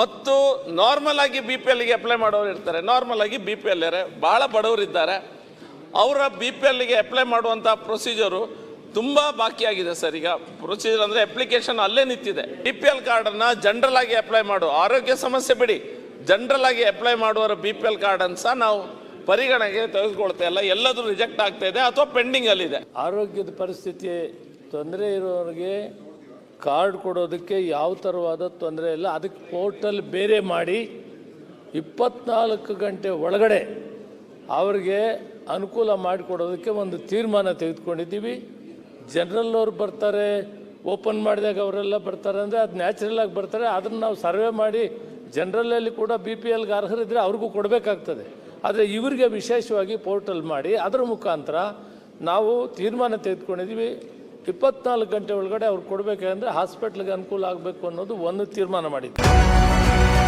ಮತ್ತು ನಾರ್ಮಲ್ ಆಗಿ B P ಎಲ್ಗೆ ಅಪ್ಲೈ ಮಾಡೋರು ಇರ್ತಾರೆ. ನಾರ್ಮಲ್ ಆಗಿ ಬಿ ಪಿ ಎಲ್ ಭಾಳ ಬಡವರಿದ್ದಾರೆ ಅವರ ಬಿ ಪಿ ಎಲ್ಗೆ ಅಪ್ಲೈ ಮಾಡುವಂಥ ಪ್ರೊಸೀಜರು ತುಂಬ ಬಾಕಿ ಆಗಿದೆ ಸರ್. ಈಗ ಪ್ರೊಸೀಜರ್ ಅಂದರೆ ಅಪ್ಲಿಕೇಶನ್ ಅಲ್ಲೇ ನಿಂತಿದೆ. ಬಿ ಪಿ ಎಲ್ ಕಾರ್ಡನ್ನು ಜನರಲ್ ಆಗಿ ಅಪ್ಲೈ ಮಾಡು. ಆರೋಗ್ಯ ಸಮಸ್ಯೆ ಬಿಡಿ. ಜನರಲ್ ಆಗಿ ಅಪ್ಲೈ ಮಾಡುವವರ ಬಿ ಪಿ ಎಲ್ ಕಾರ್ಡನ್ನು ಸಹ ನಾವು ಪರಿಗಣನೆಗೆ ತೆಗೆದುಕೊಳ್ತಾ ಇಲ್ಲ. ಎಲ್ಲದರೂ ರಿಜೆಕ್ಟ್ ಆಗ್ತಾ ಇದೆ ಅಥವಾ ಪೆಂಡಿಂಗಲ್ಲಿದೆ ಆರೋಗ್ಯದ ಪರಿಸ್ಥಿತಿ ತೊಂದರೆ ಇರೋರಿಗೆ ಕಾರ್ಡ್ ಕೊಡೋದಕ್ಕೆ ಯಾವ ಥರವಾದ ತೊಂದರೆ ಇಲ್ಲ. ಅದಕ್ಕೆ ಪೋರ್ಟಲ್ ಬೇರೆ ಮಾಡಿ ಇಪ್ಪತ್ನಾಲ್ಕು ಗಂಟೆ ಒಳಗಡೆ ಅವ್ರಿಗೆ ಅನುಕೂಲ ಮಾಡಿಕೊಡೋದಕ್ಕೆ ಒಂದು ತೀರ್ಮಾನ ತೆಗೆದುಕೊಂಡಿದ್ದೀವಿ. ಜನರಲ್ ಅವ್ರು ಬರ್ತಾರೆ, ಓಪನ್ ಮಾಡಿದಾಗ ಅವರೆಲ್ಲ ಬರ್ತಾರೆ ಅಂದರೆ ಅದು ನ್ಯಾಚುರಲಾಗಿ ಬರ್ತಾರೆ. ಅದನ್ನು ನಾವು ಸರ್ವೆ ಮಾಡಿ ಜನರಲಲ್ಲಿ ಕೂಡ ಬಿ ಪಿ ಎಲ್ಗೆ ಅರ್ಹರಿದ್ದರೆ ಅವ್ರಿಗೂ ಕೊಡಬೇಕಾಗ್ತದೆ. ಆದರೆ ಇವರಿಗೆ ವಿಶೇಷವಾಗಿ ಪೋರ್ಟಲ್ ಮಾಡಿ ಅದರ ಮುಖಾಂತರ ನಾವು ತೀರ್ಮಾನ ತೆಗೆದುಕೊಂಡಿದ್ದೀವಿ. ಇಪ್ಪತ್ನಾಲ್ಕು ಗಂಟೆ ಒಳಗಡೆ ಅವ್ರು ಕೊಡಬೇಕಂದ್ರೆ ಹಾಸ್ಪಿಟ್ಲಿಗೆ ಅನುಕೂಲ ಆಗಬೇಕು ಅನ್ನೋದು ಒಂದು ತೀರ್ಮಾನ ಮಾಡಿದ್ವಿ